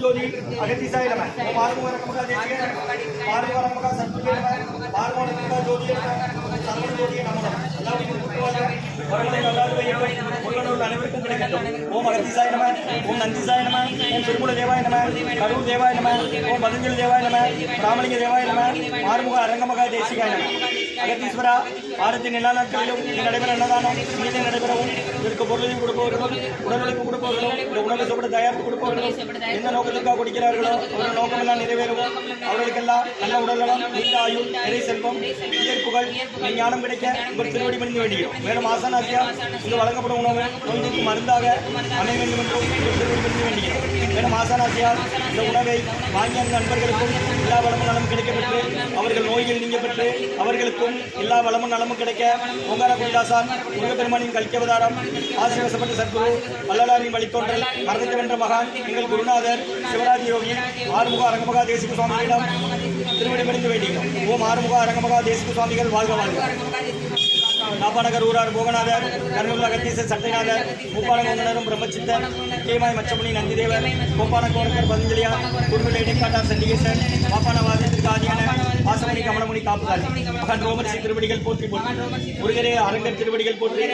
ജോലി അഗതിസായിലമ പാർമോന നമുക്ക് ദേശീയ പാർമോന നമുക്ക് സർട്ടിഫിക്കറ്റ് പാർമോന നമുക്ക് ജോലി സർവ്വ ജോലി നമ്മുടെ എല്ലാവർക്കും കുട്ടികളെ ஓம் அகத்தீசாய நம ஓம் நந்திசாய நம ஓம் திருமூல தேவாய நம கரூர் தேவாய நம ஓம் பதஞ்சலி தேவாய நம ராமலிங்க தேவாய நம ஆறுமுக அரங்கமக தேசிகாய நம அகத்தீஸ்வரா ஆரத்தின் எல்லா நாட்களிலும் இங்கு நடைபெற அன்னதானம் இங்கே நடைபெறவும் இதற்கு பொருளையும் கொடுப்பவர்களும் உடலுழைப்பு கொடுப்பவர்களும் இந்த உணவை சாப்பிட தயாரித்து கொடுப்பவர்களும் எந்த நோக்கத்துக்காக கொடுக்கிறார்களோ அவர்கள் நோக்கமெல்லாம் நிறைவேறவும் அவர்களுக்கெல்லாம் நல்ல உடல்நலம் நீண்ட ஆயுள் நிறை செல்வம் இயற்புகள் ஞானம் கிடைக்க உங்கள் திருவடி பணிந்து வேண்டுகிறோம் மேலும் ஆசானாசியா இங்கு வழங்கப்படும் உணவு நோய்க்கு மருந்தாக அமைய வேண்டும் என்றும் திருவடி பணிந்து வேண்டுகிறோம் மேலும் ஆசானாசியா இந்த உணவை வாங்கிய நண்பர்களுக்கும் எல்லா வளமும் நலம் கிடைக்கப்பட்டு அவர்கள் நோய்கள் நீங்க பெற்று அவர்களுக்கும் எல்லா வளமும் நலமும் கிடைக்க ஓங்கார குடிதாசான் முருகப்பெருமானின் கல்கவதாரம் ஆசிரியப்பட்ட சத்குரு வள்ளலாரின் வழித்தோன்றல் மரணத்தை வென்ற மகான் எங்கள் குருநாதர் சிவராஜ் யோகி ஆறுமுக அரங்கமகா தேசிக சுவாமிகளிடம் திருவடி பணிந்து வேண்டுகிறோம் ஓம் ஆறுமுக அரங்கமகா தேசிக சுவாமிகள் வாழ்க வாழ்க. நாப்பாநகர் ஊரார் போகநாதர் கருங்குல அகத்தீசர் சட்டைநாதர் மூப்பாளங்கோந்தனரும் பிரம்மச்சித்தர் முக்கியமாய் மச்சமணி நந்திதேவர் கோப்பான கோணக்கர் பதஞ்சலியார் குறும்பு இடைக்காட்டார் சண்டிகேசன் பாப்பான வாதத்திற்கு வாசமணி கமலமுனி காப்புகார் மகன் ரோமரிசி திருவடிகள் போற்றி போற்றி. முருகரே அரங்கர் திருவடிகள் போற்றி.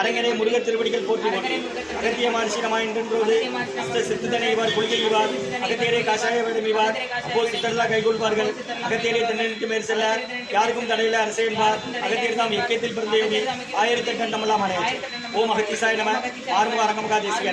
அரங்கரே முருகர் திருவடிகள் போற்றி போற்றி. அகத்திய மானுஷினமாய் என்றென்றோடு அஸ்த சித்துதனை இவர் கொள்கை இவார் அகத்தியரே காஷாய வேடம் இவார் அப்போ சித்தர்லா கைகொள்வார்கள் அகத்தியரே தென்னெழுத்து மேற் செல்ல. யாருக்கும் தடையில அரசே என்பார். அகத்தியர் தாம் இயக்கத்தில் பிறந்த யோகி. ஆயிரத்தி எட்டு அண்டமெல்லாம் அணையாச்சு ஓம் அகத்தீசாய நம. ஆறுமுக அரங்கமகா தேசிகா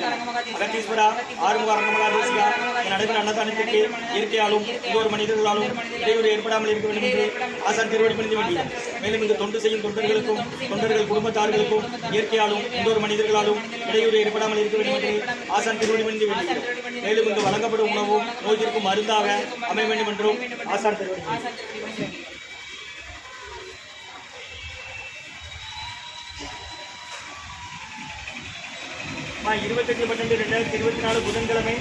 அகத்தீஸ்வரா ஆறுமுக அரங்கமகா தேசிகா. என் நடைபெற அன்னதானத்திற்கு இயற்கையாலும் இது ஒரு மனிதர்களாலும் இடையூறு ஏற்படாமல் இருக்க வேண்டும் என்று ஆசான் திருவடி பணிந்து வேண்டியது மேலும் இந்த தொண்டு செய்யும் தொண்டர்களுக்கும் தொண்டர்கள் குடும்பத்தார்களுக்கும் இயற்கையாலும் இன்னொரு மனிதர்களாலும் இடையூறு ஏற்படாமல் இருக்க வேண்டும் என்று ஆசான் திருவடி பணிந்து வேண்டியது மேலும் இங்கு வழங்கப்படும் உணவும் நோய்த்திற்கும் மருந்தாக அமைய வேண்டும் என்றும் ஆசான் திருவடி இருபத்தெட்டு பன்னெண்டு ரெண்டாயிரத்தி இருபத்தி நாலு புதன்கிழமை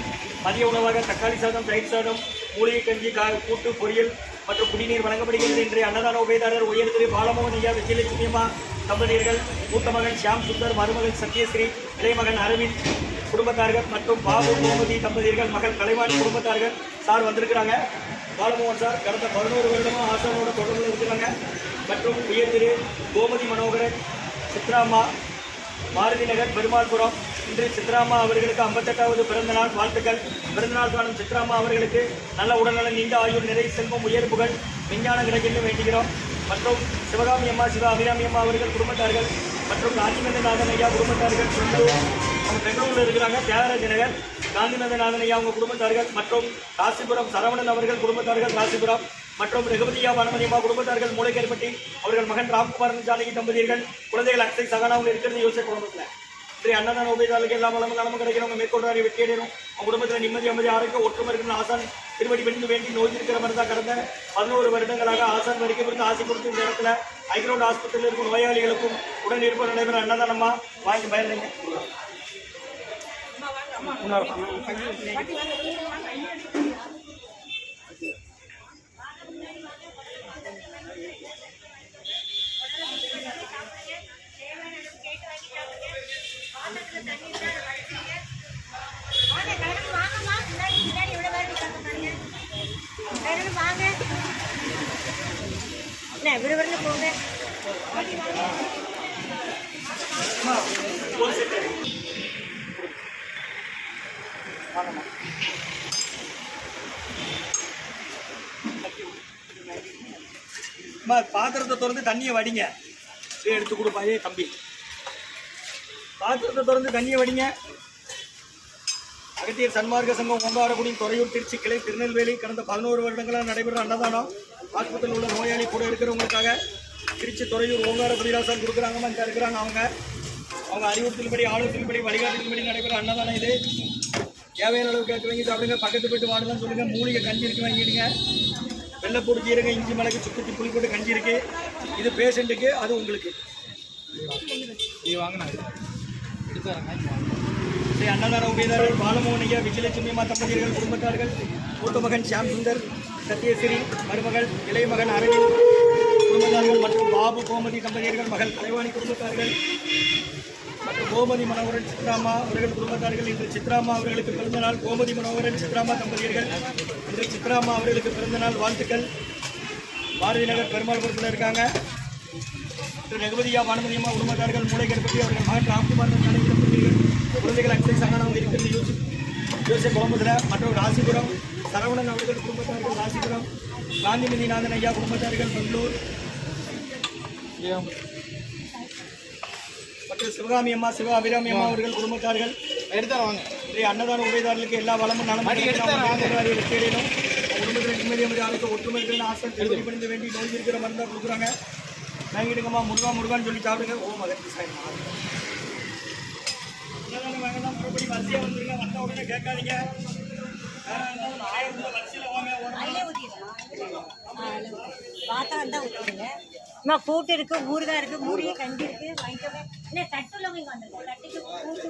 மதிய உணவாக தக்காளி சாதம் தயிர் சாதம் மூலிகை கஞ்சி கா கூட்டு பொரியல் மற்றும் குடிநீர் வழங்கப்படுகிறது என்று அன்னதான உபயதாரர் உயர்திரு பாலமோகன் ஐயா விஜயலட்சுமி அம்மா தம்பதியர்கள் மூத்த மகன் ஷியாம் சுந்தர் மருமகன் சத்யஸ்ரீ இளையமகன் அரவிந்த் குடும்பத்தார்கள் மற்றும் பாபு கோமதி தம்பதியர்கள் மகள் கலைவாணி குடும்பத்தார்கள் சார் வந்திருக்கிறாங்க. பாலமோகன் சார் கடந்த பதினோரு வருடமாக ஆசானோட தொடர்பில் இருக்கிறாங்க. மற்றும் உயர்திரு கோமதி மனோகரன் சித்ராம்மா மாருதி நகர் பெருமாள்புரம் இன்று சித்ராமா அவர்களுக்கு ஐம்பத்தெட்டாவது பிறந்த நாள் வாழ்த்துக்கள். பிறந்தநாள் காணும் சித்ராமா அவர்களுக்கு நல்ல உடல்நலம் நீண்ட ஆயுள் நிறை செல்வம் உயர்வுகள் விஞ்ஞான கிடைக்கென்று வேண்டுகிறோம் மற்றும் சிவகாமி அம்மா சிவா அபிராமி அம்மா அவர்கள் குடும்பத்தார்கள் மற்றும் காஞ்சிநந்தநாதன் ஐயா குடும்பத்தார்கள் அவங்க பெங்களூரில் இருக்கிறாங்க தியாகராஜ நகர் காந்திநந்தநாதன் ஐயா அவங்க குடும்பத்தார்கள் மற்றும் காசிபுரம் சரவணன் அவர்கள் குடும்பத்தார்கள் காசிபுரம் மற்றும் ரகுபதியா வனமதியம்மா குடும்பத்தார்கள் மூளைக்கேற்பட்டி அவர்கள் மகன் ராம்குமாரன் ஜானகி தம்பதியர்கள் குழந்தைகள் அக்ஷய் சகானாவும் இருக்கிறது யோசிச்ச குடும்பத்தில். இப்படி அண்ணன் உபயோகாலுக்கு எல்லா வளமும் நலமும் கிடைக்கிறவங்க மேற்கொண்டாரி வெற்றியடையும் அவங்க குடும்பத்தில் நிம்மதி அமைதி ஆரோக்கிய ஒற்றுமை இருக்கணும் ஆசான் திருவடி பெண்ணு வேண்டி நோய் இருக்கிற மாதிரி தான் கடந்த பதினோரு வருடங்களாக ஆசான் வரைக்கும் இருந்து ஆசை கொடுத்து இந்த இடத்துல ஐக்ரௌண்ட் ஆஸ்பத்திரியில் இருக்கும் நோயாளிகளுக்கும் உடன் இருப்ப நடைபெற அன்னதானமா வாங்கி பயன்படுங்க என்ன, விறுவிறுன்னு போங்க. அம்மா பாத்திரத்தை திறந்து தண்ணியை வடிங்க எடுத்து கொடுப்பா தம்பி பாத்திரத்தை திறந்து தண்ணியை வடிங்க அகத்தியர் சன்மார்க்க சங்கம் ஓங்காரக்குடி துறையூர் திருச்சி கிளை திருநெல்வேலி கடந்த பதினோரு வருடங்களாக நடைபெற அன்னதானம் ஆஸ்பத்திரியில் உள்ள நோயாளி கூட இருக்கிறவங்களுக்காக திருச்சி துறையூர் ஓங்காரக்குடிதாசன் கொடுக்குறாங்கம்மா இங்கே இருக்கிறாங்க அவங்க. அவங்க அறிவுறுத்தல்படி ஆலோசனைப்படி வழிகாட்டுதல்படி நடைபெற அன்னதானம் இது. தேவையான அளவு கேட்டு வாங்கி சாப்பிடுங்க பக்கத்து போயிட்டு வாடுதான் சொல்லுங்கள் மூலிகை கஞ்சி இருக்கு வாங்கிடுங்க. வெள்ளைப்பூடு ஜீரகம் இஞ்சி மிளகு சுக்குத்தி புளி போட்டு கஞ்சி இருக்கு. இது பேஷண்ட்டுக்கு அது உங்களுக்கு. நீ வாங்கினா ஸ்ரீ அன்னதார உபயதாரர் பாலமோனிய விஜயலட்சுமி அம்மா தம்பதியர்கள் குடும்பத்தார்கள் மூத்த மகன் ஷியாம் சுந்தர் சத்யஸ்ரீ மருமகள் இளைய மகன் அரவிந்த் குடும்பத்தார்கள் மற்றும் பாபு கோமதி தம்பதியர்கள் மகள் கலைவாணி குடும்பத்தார்கள் மற்றும் கோமதி மனோகரன் சித்ராமா அவர்கள் குடும்பத்தார்கள் இன்று சித்ராமா அவர்களுக்கு பிறந்தநாள் கோமதி மனோகரன் சித்ராமா தம்பதியர்கள் இன்று சித்ராமா அவர்களுக்கு பிறந்தநாள் வாழ்த்துக்கள். பாரதி நகர் பெருமாள்புரத்தில் இருக்காங்க. திரு ரகுபதியா பானுமதியம்மா குடும்பத்தார்கள் மூளைகர் பற்றி அவர்கள் மகன் ராம்குமார் குழந்தைகள் அக்ஷய் சங்கானம் இருக்கிறது யூசுப் யோசிப் கோமுதிர மற்றும் ராசிபுரம் சரவணன் அவர்கள் குடும்பத்தார்கள் ராசிபுரம் காந்திமதிநாதன் ஐயா குடும்பத்தார்கள் பெங்களூர். மற்றும் சிவகாமி அம்மா சிவ அபிராமி அம்மா அவர்கள் குடும்பத்தார்கள். எடுத்தார வாங்க. ஸ்ரீ அன்னதான உபயதாரர்களுக்கு எல்லா வளமும் நலமும் குடும்பத்தில் நிம்மதி அமைதி ஆளுக்கு ஒற்றுமை இருக்கிற ஆசை திருப்பதி பணிந்து வேண்டி நோய் இருக்கிற மருந்தா கொடுக்குறாங்க. வாங்கிடுங்கம்மா முருகா முருகான்னு சொல்லி சாப்பிடுங்க. ஓ மகன் சாய் மறுபடி வரிசையாக வந்துருங்க. வந்த உடனே கேட்காதீங்க. பார்த்தா இருந்தால் கூட்டு இருக்கு ஊறுகாய் இருக்கு மூடி கஞ்சி இருக்கு வாங்கிக்கோங்க இல்லை தட்டு உள்ளவங்க வந்திருக்கோம். தட்டுக்கு கூட்டு